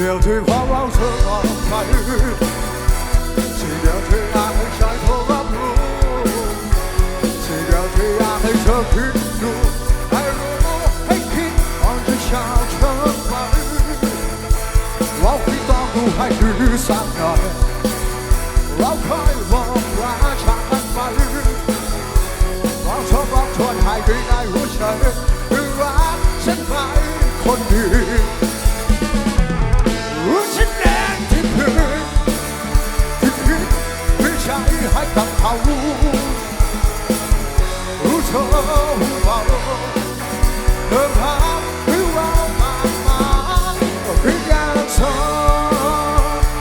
ดียวที่ความเราเธอออกไปสิ่งเดียวที่อยากให้ใจเธอรับรู้สิ่งเดียวที่อยากให้เธอคิดดูให้รู้ กับเขารู้เธอหูเบาเดินทางที่เรามามายเพียงแค่เธอ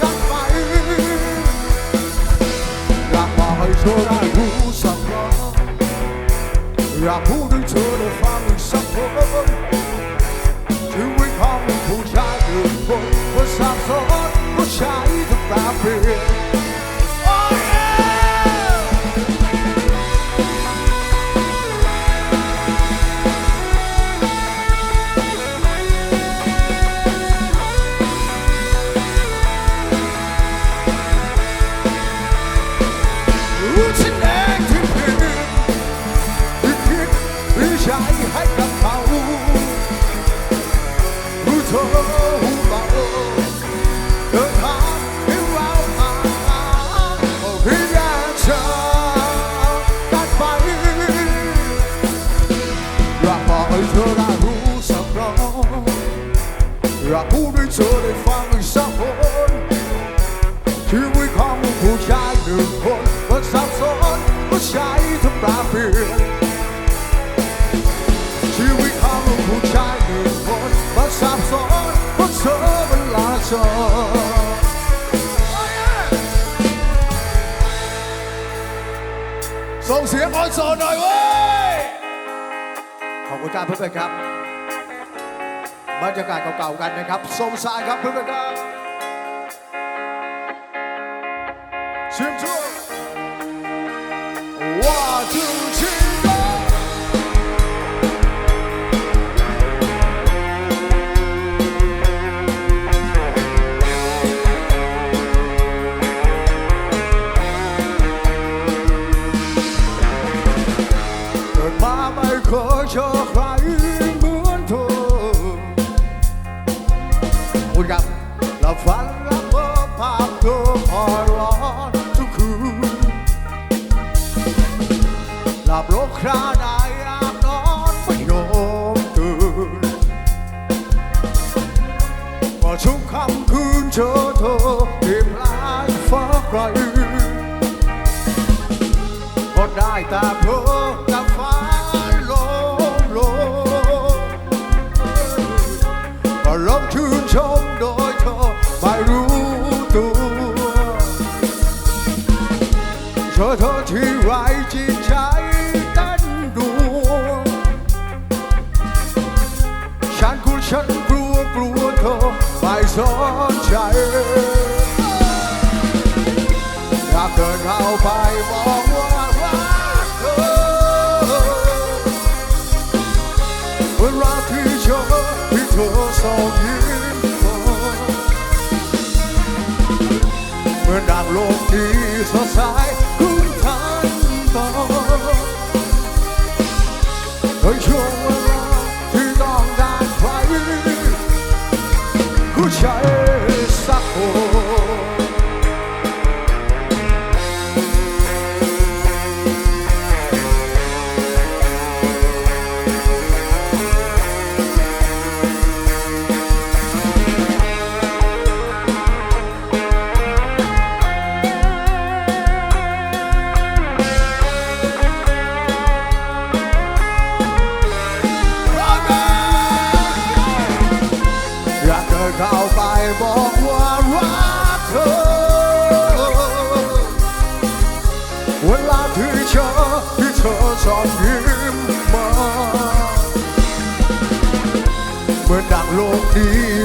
กันไปอยากบอกให้เธอได้รู้สักครั้งอยากพูดให้เธอได้ฟัง งคนมันสับสนผู้ชายทำตาเปลี่ยนชีวิตของผู้ชายหนึ่งคนมันสับสนเพราะเธอมันลาจอส่งเสียงออนโซนหน่อยเว้ย ขอบคุณครับเพื่อนๆครับ บรรยากาศเก่าๆกันนะครับสมสายครับเพื่อนๆครับ ใครกลก็ได้แต่ เดินเข้าไปบอกว่ารักเธอเวลาที่เธอที่เธอส่งยิ้มเมื่อดังโลกที่สดใส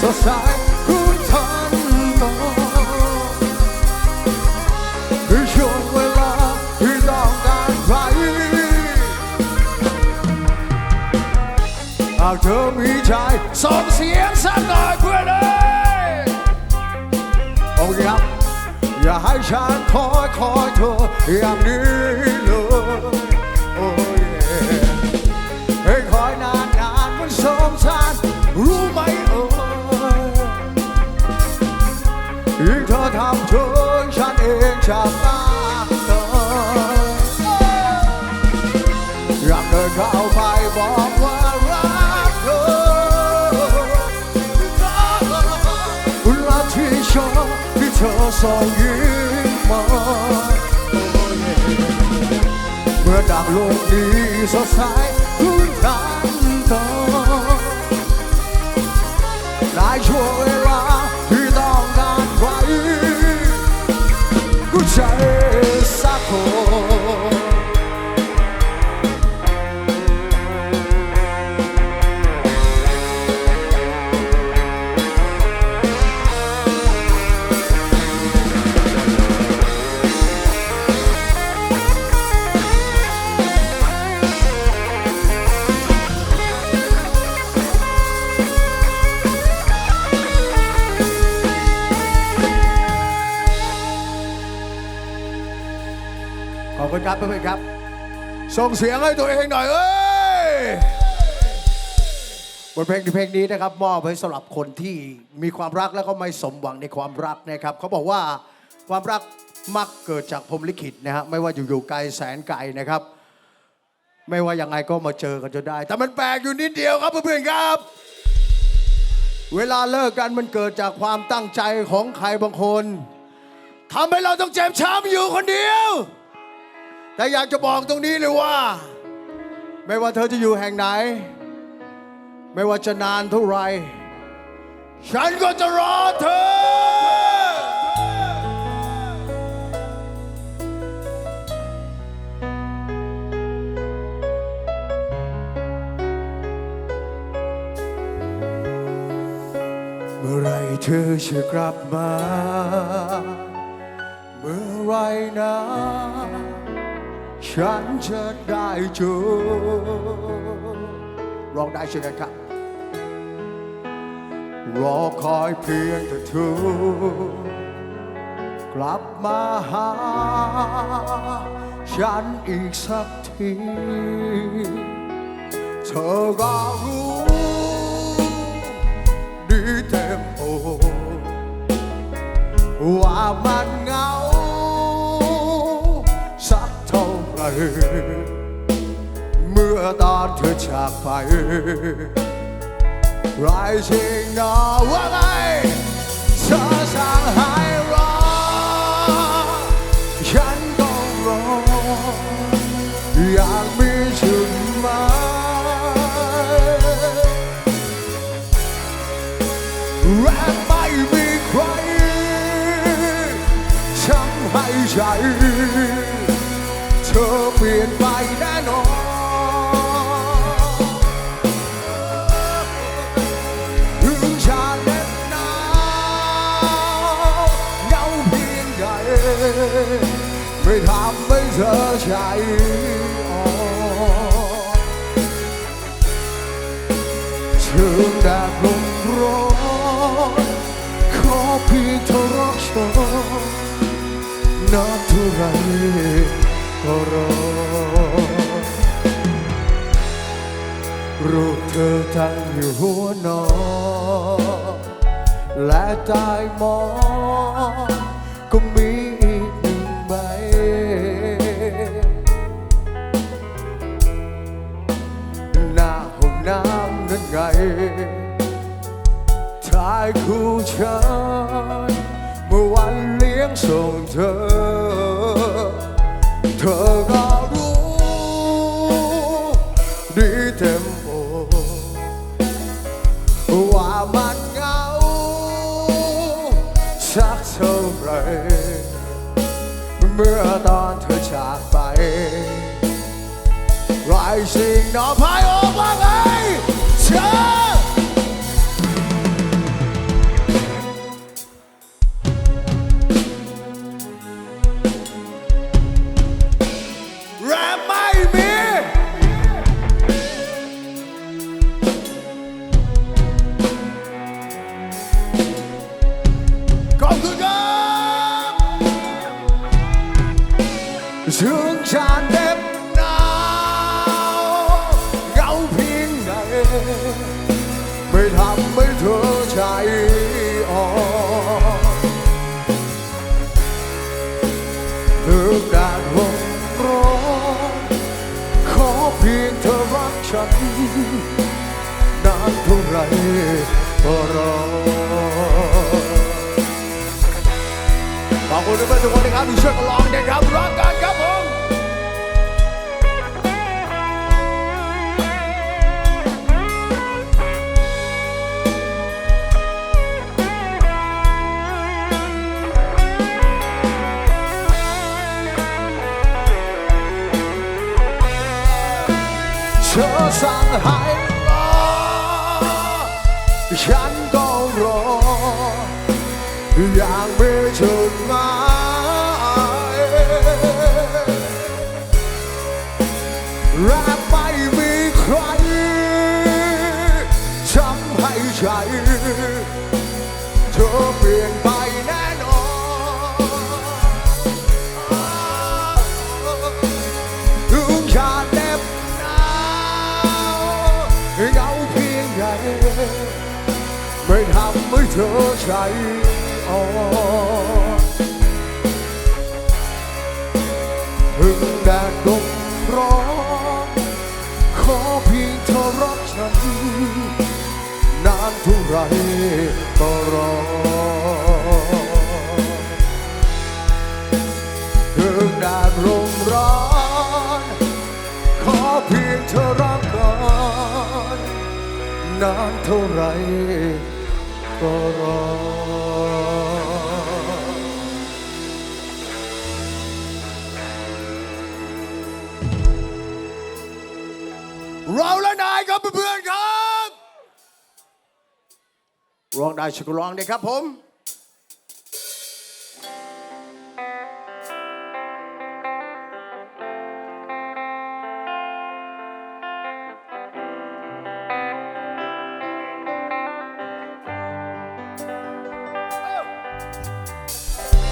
สดใสคุณทันต่อคือช่วงเวลาที่ต้องการไปหากเธอมีใจส่งเสียงสักหน่อยเพื่อนเอ้ยโอ้ยครับ อย่าให้ฉันคอยคอยเธออย่างนี้ จะตาเธออยากเดินเข้าไปบอกว่ารักเธอและที่ชอบที่เธอส่งยิ้มมาเมื่อดังโลกนี้สดใส อบคุณครับเพื่อนๆครับ ส่งเสียงให้ตัวเองหน่อยเอ้ยบทเพลงในเพลงนี้นะครับมอบให้สำหรับคนที่มีความรักแล้วก็ไม่สมหวังในความรักนะครับเขาบอกว่าความรักมักเกิดจากพรหมลิขิตนะฮะไม่ว่าอยู่ๆไกลแสนไกลนะครับ ไม่ว่ายังไงก็มาเจอกันจนได้ แต่มันแปลกอยู่นิดเดียวครับเพื่อนๆครับ เวลาเลิกกันมันเกิดจากความตั้งใจของใครบางคนทำให้เราต้องเจ็บช้ำอยู่คนเดียว แต่อยากจะบอกตรงนี้เลยว่า ไม่ว่าเธอจะอยู่แห่งไหน ไม่ว่าจะนานเท่าไหรฉันก็จะรอเธอเมื่อไรเธอจะกลับมา เมื่อไรนะ ฉันจะได้เจอร้องได้เช่นกันครับรอคอยเพียงแต่เธอกลับมาหา ฉันอีกสักที เธอก็รู้ดีเต็มอกว่ามัน เมื่อตอนเธอจากไปไรสิ่งหนอว่าไงเธอสั่งให้รอฉันต้องรอ อยากมีจุดหมายและไม่มีใครทำให้ใจ เธอเปลี่ยนไปแน่นอนถึงจะเหน็บหนาวเหงาเพียงใดไม่ทำให้เธอใจอ่อนถึงแดดลมร้อนขอเพียงเธอรักฉันนานเท่าไร ก็รอ รูปเธอตั้งอยู่หัวนอน และใต้หมอนก็มีอีกหนึ่งใบ หน้าห้องน้ำนั่นไงชายคู่ฉันเมื่อวันเลี้ยงส่งเธอ เพียงเธอรักฉัน นานเท่าไรก็รอขอบคุณเพื่อนทุกคนนะครับที่ช่วยกันร้องนะครับรักกัน 这伤害我，我还งใ杯酒 ไม่ทำให้เธอใจอ่อนถึงแดดลมร้อนขอเพียงเธอรักฉัน นานเท่าไรก็รอถึงแดดลมร้อนขอเพียงเธอรักกันนานเท่าไร เราและนายครับเพื่อนๆครับ ร้องได้ชกร้องได้ครับผม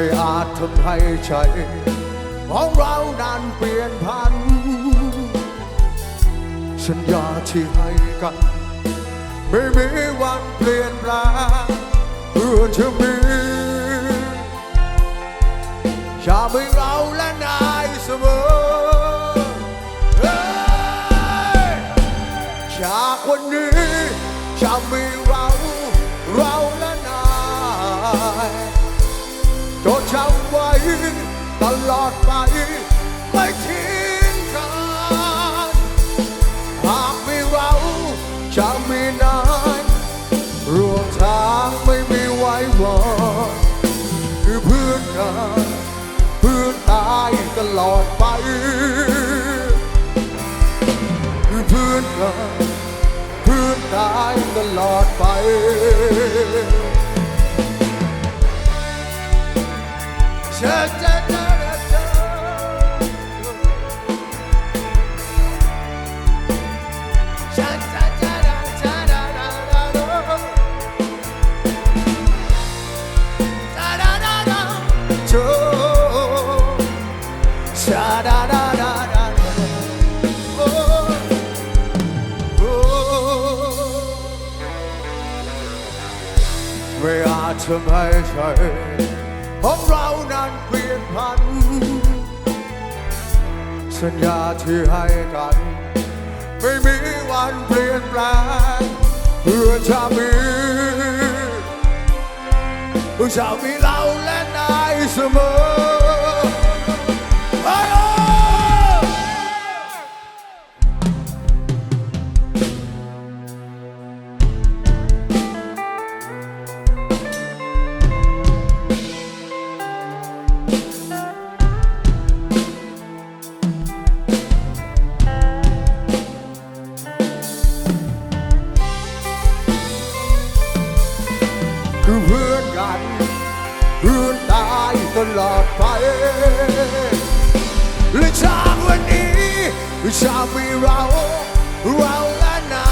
ไม่อาจทำให้ใจของเรานั้นเปลี่ยนพัน สัญญาที่ให้กัน ไม่มีวันเปลี่ยนแปลงเพื่อจะมีจะมีเราและนายเสมอเฮ้ยจากวันนี้จะมีเรา ลอดไปไม่ทิ้งกันหากมีเราจะมีนายรวมทางไม่มีไว้วอนคือเพื่อนกันเพื่อนตายตลอดไป คือเพื่อนกันเพื่อนตายตลอดไปเชิญำให้ใจของเรานั้นเปลี่ยนพัน สัญญาที่ให้กัน ไม่มีวันเปลี่ยนแปลงเพื่อจะมีเพื่อจะมีเราและนายเสมอันรื้นตายตลอดไปและจากวันนี้จะม่เราเราและนา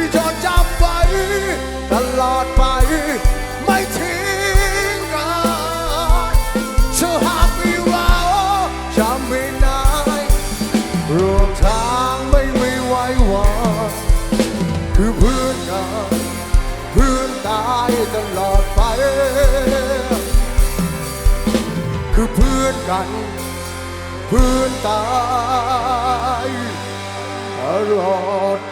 ยจดจำไว้ตลอดไปไม่ทิ้งกันเธอหากมีเราจะไม่นายรวมทางไม่มีไว้วางคือเพื่อ กันพื้นตายตลอด